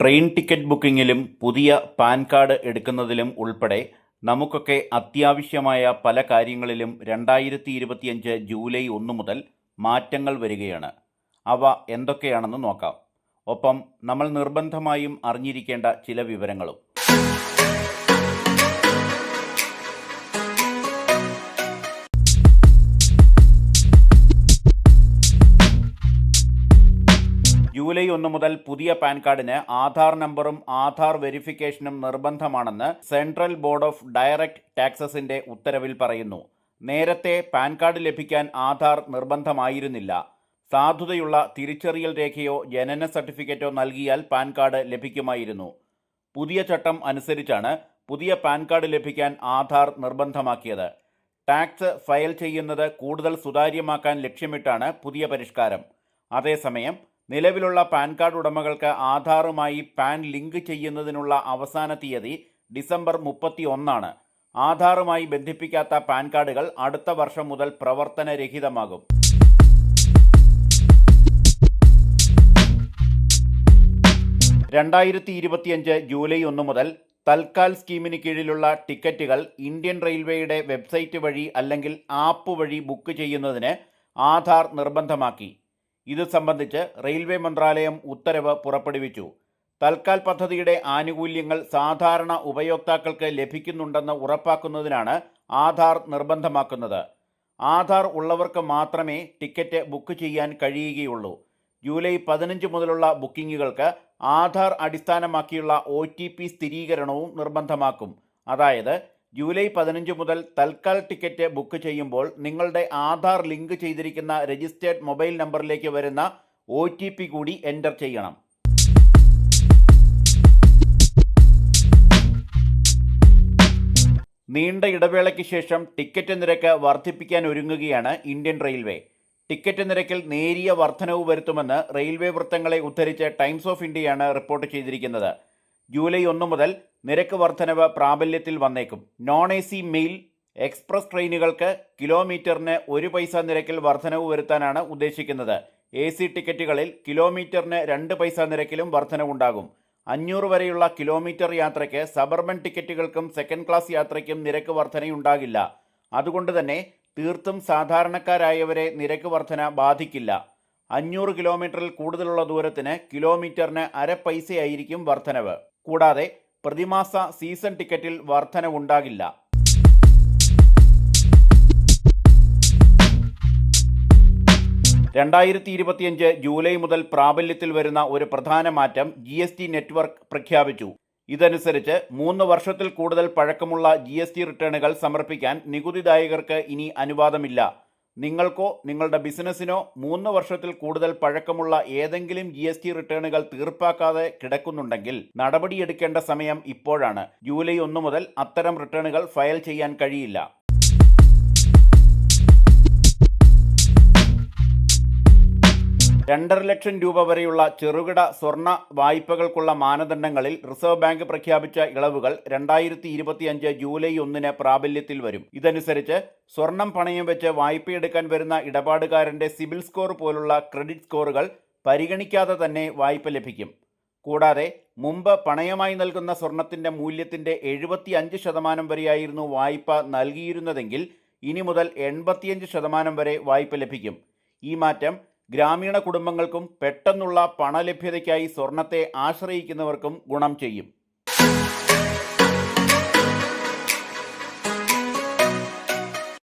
Train ticket ബുക്കിങ്ങിലും പുതിയ pan card എടുക്കുന്നതിലും ഉൾപ്പെടെ നമുക്കൊക്കെ അത്യാവശ്യമായ പല കാര്യങ്ങളിലും രണ്ടായിരത്തി ഇരുപത്തിയഞ്ച് ജൂലൈ ഒന്ന് മുതൽ മാറ്റങ്ങൾ വരികയാണ്. അവ എന്തൊക്കെയാണെന്ന് നോക്കാം. ഒപ്പം നമ്മൾ നിർബന്ധമായും അറിഞ്ഞിരിക്കേണ്ട ചില വിവരങ്ങളും. ജൂലൈ ഒന്ന് മുതൽ പുതിയ പാൻ കാർഡിന് ആധാർ നമ്പറും ആധാർ വെരിഫിക്കേഷനും നിർബന്ധമാണെന്ന് സെൻട്രൽ ബോർഡ് ഓഫ് ഡയറക്റ്റ് ടാക്സസിന്റെ ഉത്തരവിൽ പറയുന്നു. നേരത്തെ പാൻ കാർഡ് ലഭിക്കാൻ ആധാർ നിർബന്ധമായിരുന്നില്ല. സാധുതയുള്ള തിരിച്ചറിയൽ രേഖയോ ജനന സർട്ടിഫിക്കറ്റോ നൽകിയാൽ പാൻ കാർഡ് ലഭിക്കുമായിരുന്നു. പുതിയ ചട്ടം അനുസരിച്ചാണ് പുതിയ പാൻ കാർഡ് ലഭിക്കാൻ ആധാർ നിർബന്ധമാക്കിയത്. ടാക്സ് ഫയൽ ചെയ്യുന്നത് കൂടുതൽ സുതാര്യമാക്കാൻ ലക്ഷ്യമിട്ടാണ് പുതിയ പരിഷ്കാരം. അതേസമയം നിലവിലുള്ള പാൻ കാർഡ് ഉടമകൾക്ക് ആധാറുമായി പാൻ ലിങ്ക് ചെയ്യുന്നതിനുള്ള അവസാന തീയതി ഡിസംബർ മുപ്പത്തി ഒന്നാണ് ആധാറുമായി ബന്ധിപ്പിക്കാത്ത പാൻ കാർഡുകൾ അടുത്ത വർഷം മുതൽ പ്രവർത്തനരഹിതമാകും. രണ്ടായിരത്തി ഇരുപത്തിയഞ്ച് ജൂലൈ ഒന്ന് മുതൽ തൽക്കാൽ സ്കീമിന് കീഴിലുള്ള ടിക്കറ്റുകൾ ഇന്ത്യൻ റെയിൽവേയുടെ വെബ്സൈറ്റ് വഴി അല്ലെങ്കിൽ ആപ്പ് വഴി ബുക്ക് ചെയ്യുന്നതിന് ആധാർ നിർബന്ധമാക്കി. ഇത് സംബന്ധിച്ച് റെയിൽവേ മന്ത്രാലയം ഉത്തരവ് പുറപ്പെടുവിച്ചു. തൽക്കാൽ പദ്ധതിയുടെ ആനുകൂല്യങ്ങൾ സാധാരണ ഉപയോക്താക്കൾക്ക് ലഭിക്കുന്നുണ്ടെന്ന് ഉറപ്പാക്കുന്നതിനാണ് ആധാർ നിർബന്ധമാക്കുന്നത്. ആധാർ ഉള്ളവർക്ക് മാത്രമേ ടിക്കറ്റ് ബുക്ക് ചെയ്യാൻ കഴിയുകയുള്ളൂ. ജൂലൈ പതിനഞ്ച് മുതലുള്ള ബുക്കിങ്ങുകൾക്ക് ആധാർ അടിസ്ഥാനമാക്കിയുള്ള ഒ സ്ഥിരീകരണവും നിർബന്ധമാക്കും. അതായത് ജൂലൈ പതിനഞ്ച് മുതൽ തൽക്കാൽ ടിക്കറ്റ് ബുക്ക് ചെയ്യുമ്പോൾ നിങ്ങളുടെ ആധാർ ലിങ്ക് ചെയ്തിരിക്കുന്ന രജിസ്റ്റേർഡ് മൊബൈൽ നമ്പറിലേക്ക് വരുന്ന ഒ കൂടി എന്റർ ചെയ്യണം. നീണ്ട ഇടവേളയ്ക്ക് ശേഷം ടിക്കറ്റ് നിരക്ക് വർദ്ധിപ്പിക്കാൻ ഒരുങ്ങുകയാണ് ഇന്ത്യൻ റെയിൽവേ. ടിക്കറ്റ് നിരക്കിൽ നേരിയ വർധനവ് വരുത്തുമെന്ന് റെയിൽവേ വൃത്തങ്ങളെ ഉദ്ധരിച്ച് ടൈംസ് ഓഫ് ഇന്ത്യയാണ് റിപ്പോർട്ട് ചെയ്തിരിക്കുന്നത്. ജൂലൈ ഒന്ന് മുതൽ നിരക്ക് വർധനവ് പ്രാബല്യത്തിൽ വന്നേക്കും. Non A C mail express ട്രെയിനുകൾക്ക് കിലോമീറ്ററിന് ഒരു പൈസ നിരക്കിൽ വർധനവ് വരുത്താനാണ് ഉദ്ദേശിക്കുന്നത്. എ സി ടിക്കറ്റുകളിൽ കിലോമീറ്ററിന് രണ്ട് പൈസ നിരക്കിലും വർധനവുണ്ടാകും. അഞ്ഞൂറ് വരെയുള്ള കിലോമീറ്റർ യാത്രയ്ക്ക് സബർബൻ ടിക്കറ്റുകൾക്കും സെക്കൻഡ് ക്ലാസ് യാത്രയ്ക്കും നിരക്ക് വർധനയുണ്ടാകില്ല. അതുകൊണ്ട് തന്നെ തീർത്തും സാധാരണക്കാരായവരെ നിരക്ക് വർധന ബാധിക്കില്ല. അഞ്ഞൂറ് കിലോമീറ്ററിൽ കൂടുതലുള്ള ദൂരത്തിന് കിലോമീറ്ററിന് അര പൈസയായിരിക്കും വർധനവ്. കൂടാതെ പ്രതിമാസ സീസൺ ടിക്കറ്റിൽ വർധനവുണ്ടാകില്ല. രണ്ടായിരത്തി ഇരുപത്തിയഞ്ച് ജൂലൈ മുതൽ പ്രാബല്യത്തിൽ വരുന്ന ഒരു പ്രധാന മാറ്റം ജി എസ് ടി നെറ്റ്വർക്ക് പ്രഖ്യാപിച്ചു. ഇതനുസരിച്ച് മൂന്ന് വർഷത്തിൽ കൂടുതൽ പഴക്കമുള്ള ജി എസ് ടി റിട്ടേണുകൾ സമർപ്പിക്കാൻ നികുതിദായകർക്ക് ഇനി അനുവാദമില്ല. നിങ്ങൾക്കോ നിങ്ങളുടെ ബിസിനസ്സിനോ മൂന്ന് വർഷത്തിൽ കൂടുതൽ പഴക്കമുള്ള ഏതെങ്കിലും ജി എസ് ടി റിട്ടേണുകൾ തീർപ്പാക്കാതെ കിടക്കുന്നുണ്ടെങ്കിൽ നടപടിയെടുക്കേണ്ട സമയം ഇപ്പോഴാണ്. ജൂലൈ ഒന്ന് മുതൽ അത്തരം റിട്ടേണുകൾ ഫയൽ ചെയ്യാൻ കഴിയില്ല. രണ്ടര ലക്ഷം രൂപ വരെയുള്ള ചെറുകിട സ്വർണ വായ്പകൾക്കുള്ള മാനദണ്ഡങ്ങളിൽ റിസർവ് ബാങ്ക് പ്രഖ്യാപിച്ച ഇളവുകൾ രണ്ടായിരത്തി ഇരുപത്തിയഞ്ച് ജൂലൈ ഒന്നിന് പ്രാബല്യത്തിൽ വരും. ഇതനുസരിച്ച് സ്വർണം പണയം വെച്ച് വായ്പയെടുക്കാൻ വരുന്ന ഇടപാടുകാരന്റെ സിബിൽ സ്കോർ പോലുള്ള ക്രെഡിറ്റ് സ്കോറുകൾ പരിഗണിക്കാതെ തന്നെ വായ്പ ലഭിക്കും. കൂടാതെ മുമ്പ് പണയമായി നൽകുന്ന സ്വർണത്തിന്റെ മൂല്യത്തിന്റെ എഴുപത്തി അഞ്ച് ശതമാനം വരെയായിരുന്നു വായ്പ നൽകിയിരുന്നതെങ്കിൽ ഇനി മുതൽ എൺപത്തിയഞ്ച് ശതമാനം വരെ വായ്പ ലഭിക്കും. ഈ മാറ്റം ഗ്രാമീണ കുടുംബങ്ങൾക്കും പെട്ടെന്നുള്ള പണലഭ്യതയ്ക്കായി സ്വർണത്തെ ആശ്രയിക്കുന്നവർക്കും ഗുണം ചെയ്യും.